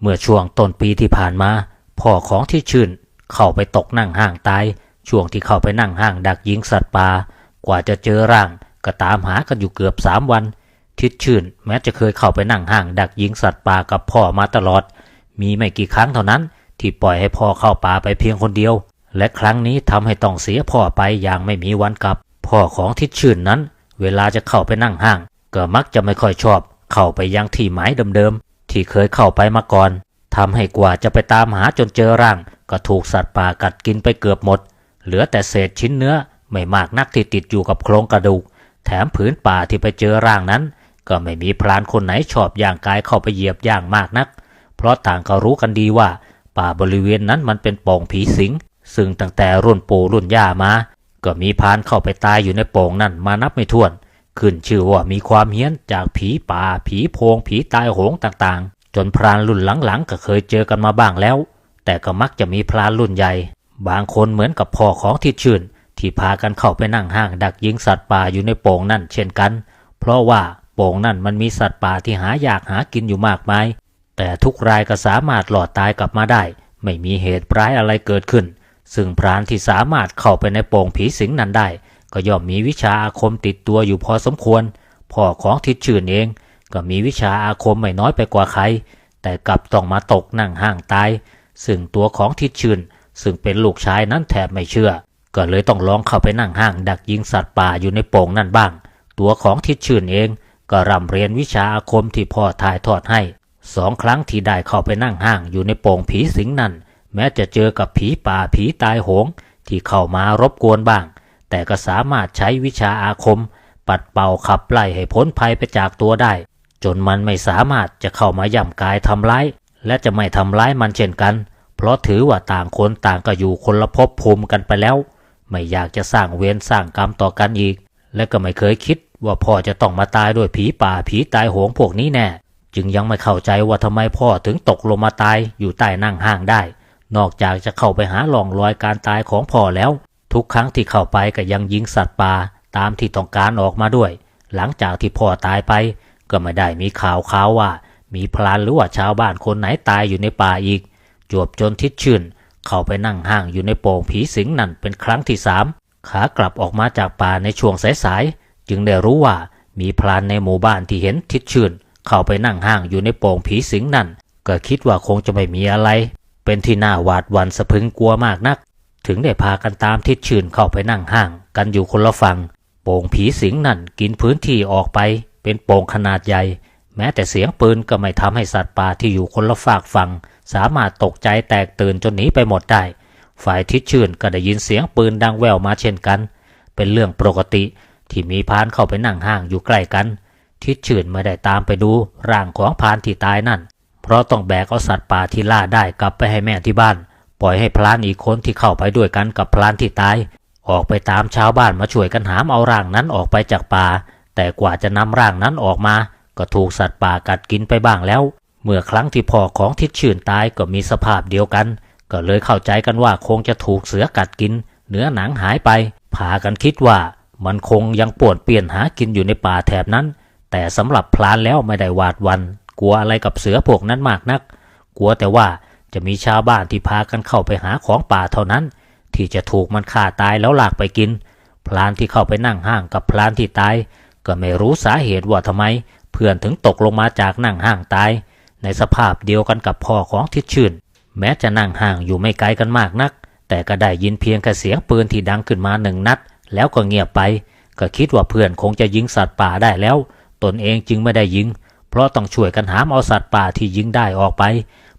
เมื่อช่วงต้นปีที่ผ่านมาพ่อของที่ชื่นเข้าไปตกนั่งห้างตาย ช่วงที่เข้าไปนั่งห้างดักยิงสัตว์ป่ากว่าจะเจอร่างก็ตามหากันอยู่เกือบสามวัน ทิดชื่น แม้จะเคยเข้าไปนั่งห้าง ดักยิงสัตว์ป่ากับพ่อมาตลอด มีไม่กี่ครั้งเท่านั้น ที่ปล่อยให้พ่อเข้าป่าไปเพียงคนเดียว และครั้งนี้ทำให้ต้องเสียพ่อไปอย่างไม่มีวันกลับ พ่อของทิดชื่นนั้น เวลาจะเข้าไปนั่งห้าง ก็มักจะไม่ค่อยชอบ เข้าไปยังที่หมายเดิม ที่เคยเข้าไปมาก่อนทำให้กว่าจะไปตามหาจนเจอร่าง ก็ถูกสัตว์ป่ากัดกินไปเกือบหมด เหลือแต่เศษชิ้นเนื้อไม่มากนักที่ติดอยู่กับโครงกระดูก แถมผืนป่าที่ไปเจอร่างนั้น ก็ไม่มีพรานคนไหนชอบย่างกายเข้าไปเหยียบย่างมากนัก เพราะต่างก็รู้กันดีว่า ป่าบริเวณนั้นมันเป็นป่งผีสิง ซึ่งตั้งแต่รุ่นปู่รุ่นย่ามา ก็มีพรานเข้าไปตายอยู่ในป่งนั่นมานับไม่ถ้วน ขึ้นชื่อว่ามีความเฮี้ยนจากผีป่า ผีโพง ผีตายโหงต่างๆ จนพรานรุ่นหลังๆ ก็เคยเจอกันมาบ้างแล้ว แต่ก็มักจะมีพรานรุ่นใหญ่ บางคนเหมือนกับพ่อของทิดชื่น ที่พากันเข้าไปนั่งห้างดักยิงสัตว์ป่าอยู่ในโป่งนั่นเช่นกัน เพราะว่าโป่งนั่นมันมีสัตว์ป่าที่หายากหากินอยู่มากมาย แต่ทุกรายก็สามารถหลอดตายกลับมาได้ ไม่มีเหตุร้ายอะไรเกิดขึ้น ซึ่งพรานที่สามารถเข้าไปในโป่งผีสิงนั้นได้ ก็ย่อมมีวิชาอาคมติดตัวอยู่พอสมควร พ่อของทิดชื่นเอง ก็มีวิชาอาคมไม่น้อยไปกว่าใคร แต่กลับต้องมาตกนั่งห้างตาย ซึ่งตัวของทิดชื่น ซึ่งเป็นลูกชายนั้นแทบไม่เชื่อ ก็เลยต้องลองเข้าไปนั่งห้าง ดักยิงสัตว์ป่าอยู่ในโป่งนั่นบ้าง ตัวของทิดชื่นเองก็ร่ำเรียนวิชาอาคมที่พ่อถ่ายทอดให้สองครั้งที่ได้เข้าไปนั่งห้างอยู่ในโป่งผีสิงนั่น แม้จะเจอกับผีป่าผีตายโหง ที่เข้ามารบกวนบ้าง แต่ก็สามารถใช้วิชาอาคม ปัดเป่าขับไล่ให้พ้นภัยไปจากตัวได้ จนมันไม่สามารถจะเข้ามาย่ำกายทำร้าย และจะไม่ทำร้ายมันเช่นกัน เพราะถือว่าต่างคนต่างก็อยู่คนละภพภูมิกันไปแล้ว ไม่อยากจะสร้างเวรสร้างกรรมต่อกันอีก และก็ไม่เคยคิดว่าพ่อจะต้องมาตายด้วยผีป่าผีตายโหงพวกนี้แน่ จึงยังไม่เข้าใจว่าทำไมพ่อถึงตกลงมาตายอยู่ใต้นั่งห้างได้ นอกจากจะเข้าไปหาหล่องรอยการตายของพ่อแล้ว ทุกครั้งที่เข้าไปก็ยังยิงสัตว์ป่าตามที่ต้องการออกมาด้วย หลังจากที่พ่อตายไป ก็ไม่ได้มีข่าวข่าวว่า มีพลานหรือว่าชาวบ้านคนไหนตายอยู่ในป่าอีก จวบจนทิดชื่น เข้าไปนั่งห้างอยู่ในโป่งผีสิงนั่นเป็นครั้งที่สามขากลับออกมาจากป่าในช่วงสายๆจึงได้รู้ว่ามีพลานในหมู่บ้านที่เห็นทิดชื่น เข้าไปนั่งห้างอยู่ในโป่งผีสิงนั่นก็คิดว่าคงจะไม่มีอะไร เป็นที่น่าหวาดหวั่นสะพึงกลัวมากนัก ถึงได้พากันตามทิดชื่นเข้าไปนั่งห้างกันอยู่คนละฝั่งโป่งผีสิงนั่นกินพื้นที่ออกไป เป็นโป่งขนาดใหญ่ แม้แต่เสียงปืนก็ไม่ทำให้สัตว์ป่าที่อยู่คนละฝากฝั่งสามารถตกใจแตกตื่นจนหนีไปหมดได้ ฝ่ายทิดชื่นก็ได้ยินเสียงปืนดังแว่วมาเช่นกัน เป็นเรื่องปกติที่มีพานเข้าไปนั่งห้างอยู่ใกล้กัน ทิดชื่นไม่ได้ตามไปดูร่างของพานที่ตายนั่น เพราะต้องแบกเอาสัตว์ป่าที่ล่าได้กลับไปให้แม่ที่บ้าน ปล่อยให้พลานอีกคนที่เข้าไปด้วยกันกับพลานที่ตาย ออกไปตามชาวบ้านมาช่วยกันหามเอาร่างนั้นออกไปจากป่า แต่กว่าจะนำร่างนั้นออกมา ก็ถูกสัตว์ป่ากัดกินไปบ้างแล้ว เมื่อครั้งที่พ่อของทิดชื่นตายก็มีสภาพเดียวกัน ก็เลยเข้าใจกันว่าคงจะถูกเสือกัดกิน เนื้อหนังหายไปพากันคิดว่ามันคงยังปวนเปลี่ยนหากินอยู่ในป่าแถบนั้น แต่สำหรับพลานแล้วไม่ได้หวาดวัน กลัวอะไรกับเสือพวกนั้นมากนัก กลัวแต่ว่า จะมีชาวบ้านที่พากันเข้าไปหาของป่าเท่านั้น ที่จะถูกมันฆ่าตายแล้วหลากไปกิน พลานที่เข้าไปนั่งห้างกับพลานที่ตาย ก็ไม่รู้สาเหตุว่าทำไม เพื่อนถึงตกลงมาจากนั่งห้างตาย ในสภาพเดียวกันกับพ่อของทิดชื่น แม้จะนั่งห่างอยู่ไม่ไกลกันมากนัก แต่ก็ได้ยินเพียงแค่เสียงปืนที่ดังขึ้นมาหนึ่งนัด แล้วก็เงียบไป ก็คิดว่าเพื่อนคงจะยิงสัตว์ป่าได้แล้ว ตนเองจึงไม่ได้ยิง เพราะต้องช่วยกันหามเอาสัตว์ป่าที่ยิงได้ออกไป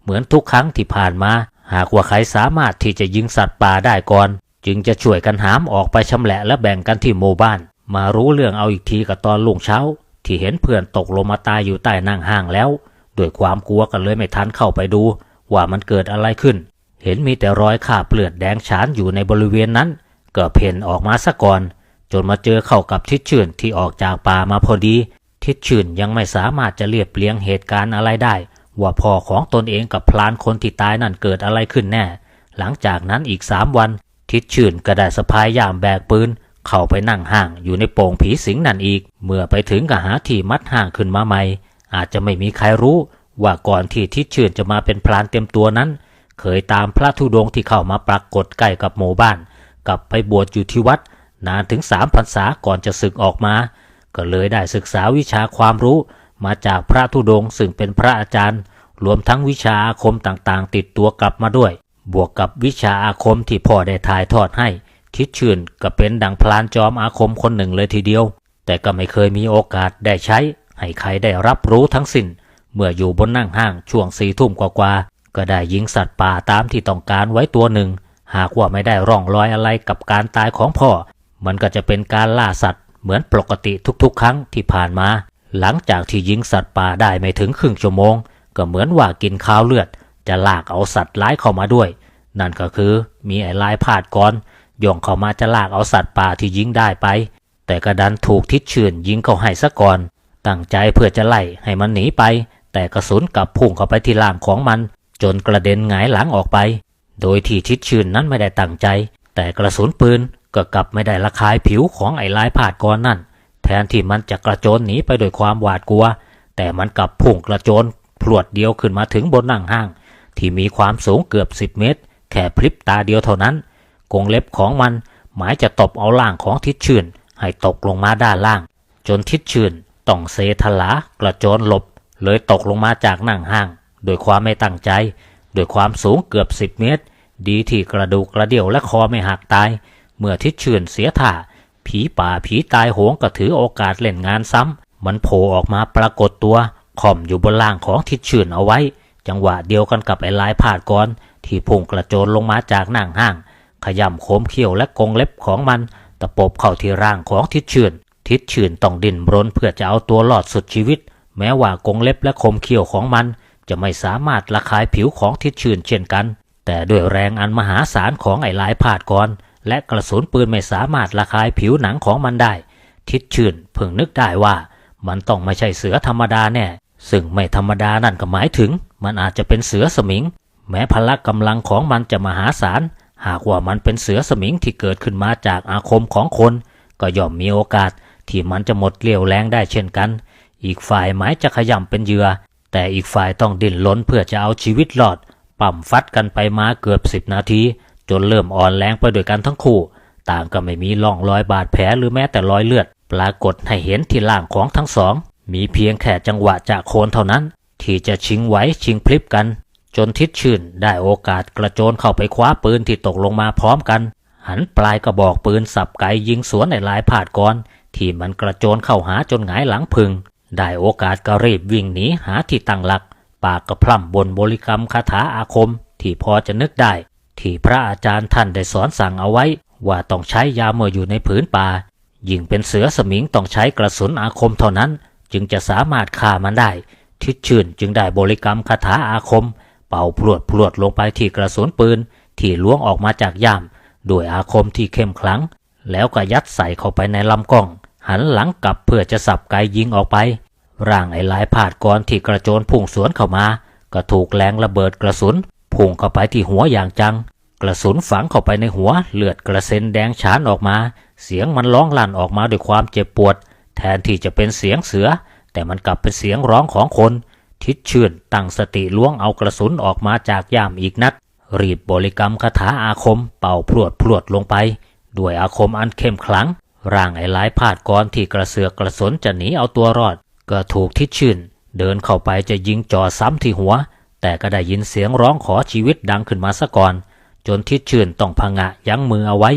เหมือนทุกครั้งที่ผ่านมา หากว่าใครสามารถที่จะยิงสัตว์ป่าได้ก่อน จึงจะช่วยกันหามออกไปชำแหละและแบ่งกันที่หมู่บ้าน มารู้เรื่องเอาอีกทีกับตอนลุงเช้า ที่เห็นเพื่อนตกลงมาตายอยู่ใต้นั่งห้างแล้วด้วยความกลัวกันเลยไม่ทันเข้าไปดู ว่ามันเกิดอะไรขึ้น เห็นมีแต่รอยขาเปลือดแดงฉานอยู่ในบริเวณนั้น ก็เพ่นออกมาซะก่อน จนมาเจอเข้ากับทิดชื่นที่ออกจากป่ามาพอดี ทิดชื่นยังไม่สามารถจะเรียบเรียงเหตุการณ์อะไรได้ ว่าพ่อของตนเองกับพลานคนที่ตายนั่นเกิดอะไรขึ้นแน่ หลังจากนั้นอีกสามวันทิดชื่นก็ได้สะพายย่ามแบกปืน เข้าไปนั่งห้างอยู่ในโป่งผีสิงนั่นอีก เมื่อไปถึงก็หาที่มัดห้างขึ้นมาใหม่ อาจจะไม่มีใครรู้ว่าก่อนที่ทิศชื่นจะมาเป็นพรานเต็มตัวนั้น เคยตามพระธุดงที่เข้ามาปรากฏใกล้กับหมู่บ้าน กลับไปบวชอยู่ที่วัด นานถึงสามพรรษาก่อนจะศึกออกมา ก็เลยได้ศึกษาวิชาความรู้ มาจากพระธุดงค์ซึ่งเป็นพระอาจารย์ รวมทั้งวิชาอาคมต่างๆ ติดตัวกลับมาด้วย บวกกับวิชาอาคมที่พ่อได้ถ่ายทอดให้ ทิศชื่นก็เป็นดังพลานจอมอาคมคนหนึ่งเลยทีเดียว แต่ก็ไม่เคยมีโอกาสได้ใช้ ให้ใครได้รับรู้ทั้งสิ้น เมื่ออยู่บนนั่งห้างช่วงสี่ทุ่มกว่าๆก็ได้ยิงสัตว์ป่าตามที่ต้องการไว้ตัวหนึ่ง หากว่าไม่ได้ร่องรอยอะไรกับการตายของพ่อ มันก็จะเป็นการล่าสัตว์เหมือนปกติทุกๆ ครั้งที่ผ่านมา หลังจากที่ยิงสัตว์ป่าได้ไม่ถึงครึ่งชั่วโมง ก็เหมือนว่ากินข้าวเลือด จะลากเอาสัตว์ร้ายเข้ามาด้วย นั่นก็คือมีไอ้ลายพาดก่อนย่องเข้ามาจะลากเอาสัตว์ป่าที่ยิงได้ไป แต่กระดันถูกทิศชื่นยิงเข้าให้ซะก่อน ตั้งใจเพื่อจะไล่ให้มันหนีไป แต่กระสุนกลับพุ่งเข้าไปที่ล่างของมัน จนกระเด็นหงายหลังออกไป โดยที่ทิศชื่นนั้นไม่ได้ตั้งใจ แต่กระสุนปืนก็กลับไม่ได้ระคายผิวของไอ้ลายพาดก่อนนั่น ทนที่มันจะกระโจนหนีไปด้วยความหวาดกลัว แต่มันกลับพุ่งกระโจนพรวดเดียวขึ้นมาถึงบนนั่งห้าง ที่มีความสูงเกือบ10เมตร แค่พริบตาเดียวเท่านั้น กงเล็บของมันหมายจะตบเอาล่างของทิศชื่น ให้ตกลงมาด้านล่าง จนทิศชื่นต้องเซทลากระโจนหลบ เลยตกลงมาจากนั่งห้าง โดยความไม่ตั้งใจโดยความสูงเกือบ10เมตร ดีที่กระดูกกระเดี่ยวและคอไม่หักตาย เมื่อทิศชื่นเสียท่า ผีป่าผีตายโหงก็ถือโอกาสเล่นงานซ้ำ มันโผล่ออกมาปรากฏตัวข่อมอยู่บนล่างของทิศชื่นเอาไว้ จังหวะเดียวกันกับไอ้ลายพาดก่อน ที่พุ่งกระโจนลงมาจากนั่งห้าง ขย่ำโคมเขี้ยวและกรงเล็บของมัน ตะปบเข้าที่ร่างของทิศชื่น ทิศชื่นต้องดิ้นรนเพื่อจะเอาตัวรอดสุดชีวิต แม้ว่ากรงเล็บและคมเขี้ยวของมัน จะไม่สามารถระคายผิวของทิศชื่นเช่นกัน แต่ด้วยแรงอันมหาศาลของไอ้ลายพาดก่อน และกระสุนปืนไม่สามารถระคายผิวหนังของมันได้ ทิศชื่นเพิ่งนึกได้ว่า มันต้องไม่ใช่เสือธรรมดาแน่ ซึ่งไม่ธรรมดานั่นก็หมายถึง มันอาจจะเป็นเสือสมิง แม้พละกำลังของมันจะมหาศาล หากว่ามันเป็นเสือสมิงที่เกิดขึ้นมาจากอาคมของคน ก็ย่อมมีโอกาสที่มันจะหมดเรี่ยวแรงได้เช่นกัน อีกฝ่ายหมายจะขย่ำเป็นเหยื่อ แต่อีกฝ่ายต้องดิ้นรนเพื่อจะเอาชีวิตรอด ปั่มฟัดกันไปมาเกือบสิบนาที จนเริ่มอ่อนแรงไปด้วยกันทั้งคู่ ต่างก็ไม่มีร่องรอยบาดแผลหรือแม้แต่รอยเลือด ปรากฏให้เห็นที่ล่างของทั้งสอง มีเพียงแค่จังหวะจากโคนเท่านั้น ที่จะชิงไหวชิงพลิบกัน จนทิศชื่นได้โอกาสกระโจนเข้าไปคว้าปืนที่ตกลงมาพร้อมกัน หันปลายกระบอกปืนสับไกยิงสวนในลายผาดก่อนที่มันกระโจนเข้าหาจนหงายหลังพึง ได้โอกาสก็รีบวิ่งหนีหาที่ตั้งหลัก ปากกระพร่ำบนบริกรรมคาถาอาคม ที่พอจะนึกได้ ที่พระอาจารย์ท่านได้สอนสั่งเอาไว้ ว่าต้องใช้ยาเมื่ออยู่ในผืนป่า ยิ่งเป็นเสือสมิงต้องใช้กระสุนอาคมเท่านั้น จึงจะสามารถฆ่ามันได้ ทิศชื่นจึงได้บริกรรมคาถาอาคม เป่าพรวดพรวดลงไปที่กระสุนปืน ที่ล้วงออกมาจากย่ามด้วยอาคมที่เข้มขลัง แล้วก็ยัดใส่เข้าไปในลำกล้อง หันหลังกลับเพื่อจะสับไกยิงออกไป ร่างไอ้ลายผาดกรที่กระโจนพุ่งสวนเข้ามา ก็ถูกแรงระเบิดกระสุน พุ่งเข้าไปที่หัวอย่างจัง กระสุนฝังเข้าไปในหัว เลือดกระเซ็นแดงฉานออกมา เสียงมันร้องลั่นออกมาด้วยความเจ็บปวด แทนที่จะเป็นเสียงเสือ แต่มันกลับเป็นเสียงร้องของคน ทิศชื่นตั้งสติล้วงเอากระสุนออกมาจากย่ามอีกนัด รีบบริกรรมคาถาอาคม เป่าพรวดพรวดลงไป ด้วยอาคมอันเข้มขลัง ร่างไอ้ลายพาดกรที่กระเสือกกระสนจะหนีเอาตัวรอด ก็ถูกทิศชื่นเดินเข้าไปจะยิงจ่อซ้ำที่หัว แต่ก็ได้ยินเสียงร้องขอชีวิตดังขึ้นมาซะก่อน จนทิศชื่นต้องพงะยั้งมือเอาไว้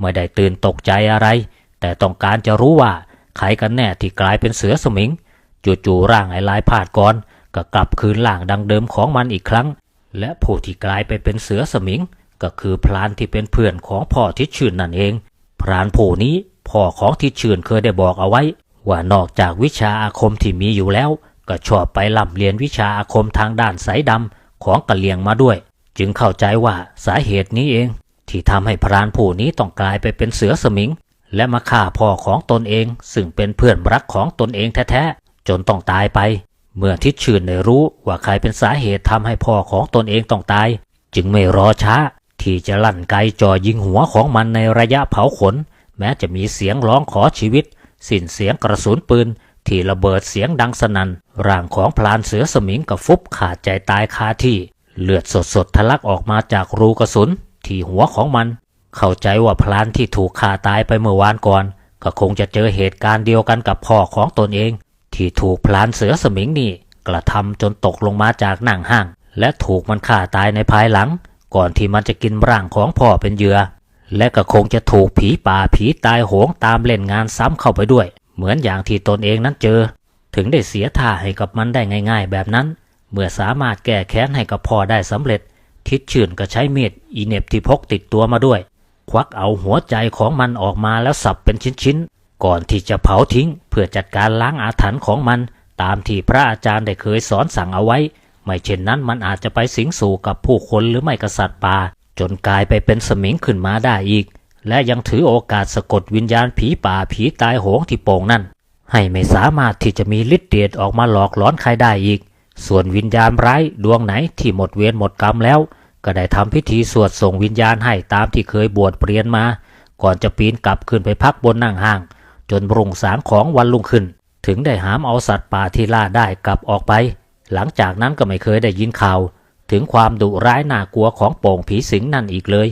ไม่ได้ตื่นตกใจอะไร แต่ต้องการจะรู้ว่าใครกันแน่ที่กลายเป็นเสือสมิง จู่ๆร่างไอ้ลายพาดกรก็กลับคืนร่างดังเดิมของมันอีกครั้ง และผู้ที่กลายไปเป็นเสือสมิง ก็คือพรานที่เป็นเพื่อนของพ่อทิศชื่นนั่นเอง พรานผู้นี้พ่อของทิศชื่นเคยได้บอกเอาไว้ ว่านอกจากวิชาอาคมที่มีอยู่แล้ว ก็ชอบไปล่ำเรียนวิชาอาคมทางด้านสายดำของกะเหลียงมาด้วย จึงเข้าใจว่าสาเหตุนี้เอง ที่ทำให้พรานผู้นี้ต้องกลายไปเป็นเสือสมิง และมาฆ่าพ่อของตนเอง ซึ่งเป็นเพื่อนรักของตนเองแท้ๆจนต้องตายไป เมื่อทิศชื่นได้รู้ว่าใครเป็นสาเหตุทำให้พ่อของตนเองต้องตาย จึงไม่รอช้า ที่จะลั่นไกจ่อยิงหัวของมันในระยะเผาขน แม้จะมีเสียงร้องขอชีวิต สิ้นเสียงกระสุนปืน ที่ระเบิดเสียงดังสนัน่นร่างของพลานเสือสมิงกับฟุบขาดใจตายคาที่ เลือดสดๆทะลักออกมาจากรูกระสุนที่หัวของมัน เข้าใจว่าพลานที่ถูกฆ่าตายไปเมื่อวานก่อน ก็คงจะเจอเหตุการณ์เดียวกันกับพ่อของตนเอง ที่ถูกพลานเสือสมิงนี่กระทำจนตกลงมาจากหนังห้าง และถูกมันฆ่าตายในภายหลัง ก่อนที่มันจะกินร่างของพ่อเป็นเหยื่อและก็คงจะถูกผีป่าผีตายโหงตามเล่นงานซ้ำเข้าไปด้วย เหมือนอย่างที่ตนเองนั้นเจอ ถึงได้เสียท่าให้กับมันได้ง่าย ๆ แบบนั้น เมื่อสามารถแก้แค้นให้กับพ่อได้สำเร็จ ทิดชื่นก็ใช้มีดอีเน็บที่พกติดตัวมาด้วย ควักเอาหัวใจของมันออกมาแล้วสับเป็นชิ้นๆ ก่อนที่จะเผาทิ้ง เพื่อจัดการล้างอาถรรพ์ของมัน ตามที่พระอาจารย์ได้เคยสอนสั่งเอาไว้ ไม่เช่นนั้นมันอาจจะไปสิงสู่กับผู้คนหรือไม่กษัตริย์ป่าจนกลายไปเป็นสมิงขึ้นมาได้อีก และยังถือโอกาสสะกดวิญญาณผีป่าผีตายโหงที่โป่งนั่น ให้ไม่สามารถที่จะมีฤทธิ์เดชออกมาหลอกหลอนใครได้อีก ส่วนวิญญาณร้ายดวงไหนที่หมดเวรหมดกรรมแล้ว ก็ได้ทำพิธีสวดส่งวิญญาณให้ตามที่เคยบวชเปลี่ยนมา ก่อนจะปีนกลับขึ้นไปพักบนนั่งห้าง จนรุ่งสางของวันรุ่งขึ้น ถึงได้หามเอาสัตว์ป่าที่ล่าได้กลับออกไป หลังจากนั้นก็ไม่เคยได้ยินข่าว ถึงความดุร้ายน่ากลัวของโป่งผีสิงนั่นอีกเลย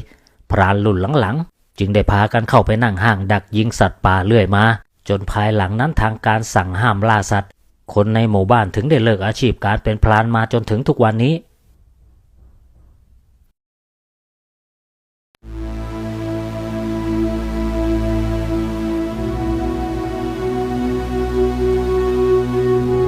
พรานรุ่นหลังๆ จึงได้พากันเข้าไปนั่งห้างดักยิงสัตว์ป่าเรื่อยมา จนภายหลังนั้นทางการสั่งห้ามล่าสัตว์ คนในหมู่บ้านถึงได้เลิกอาชีพการเป็นพรานมาจนถึงทุกวันนี้